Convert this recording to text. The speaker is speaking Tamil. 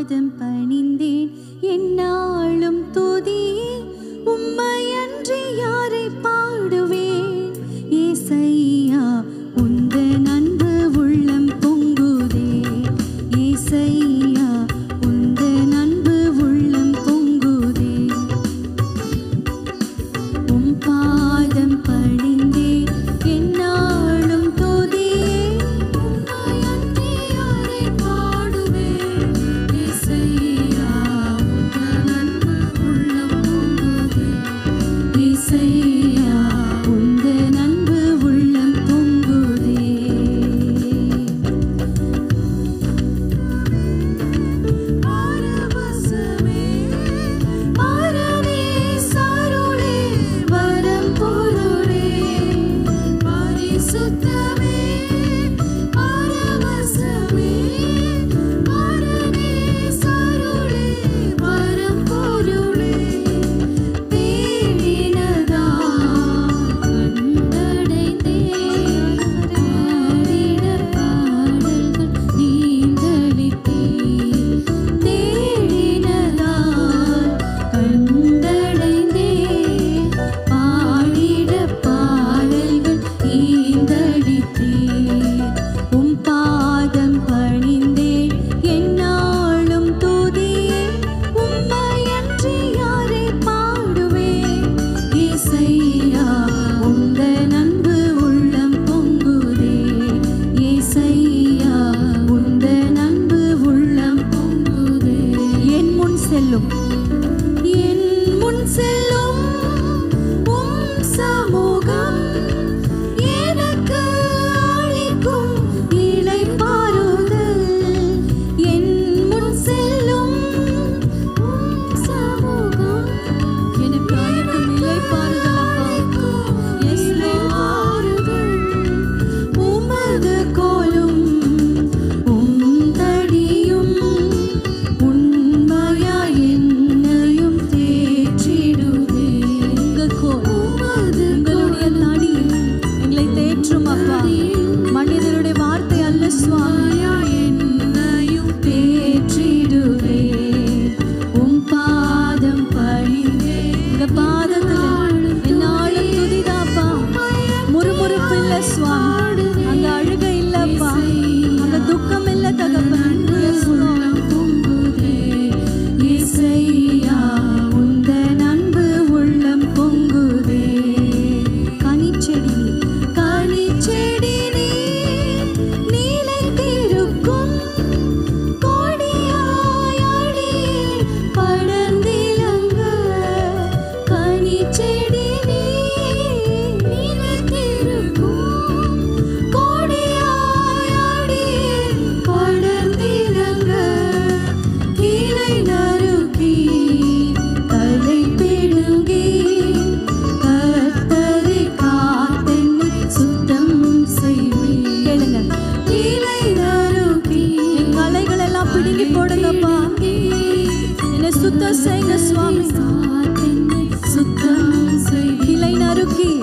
பாதம் பணிந்தேன். என்னா சொல்லும் கேளுங்க என் போடுங்கப்பா. என்னை சுத்தம் செய்யுங்க சுவாமி. சுத்தம் கிளை நறுக்கி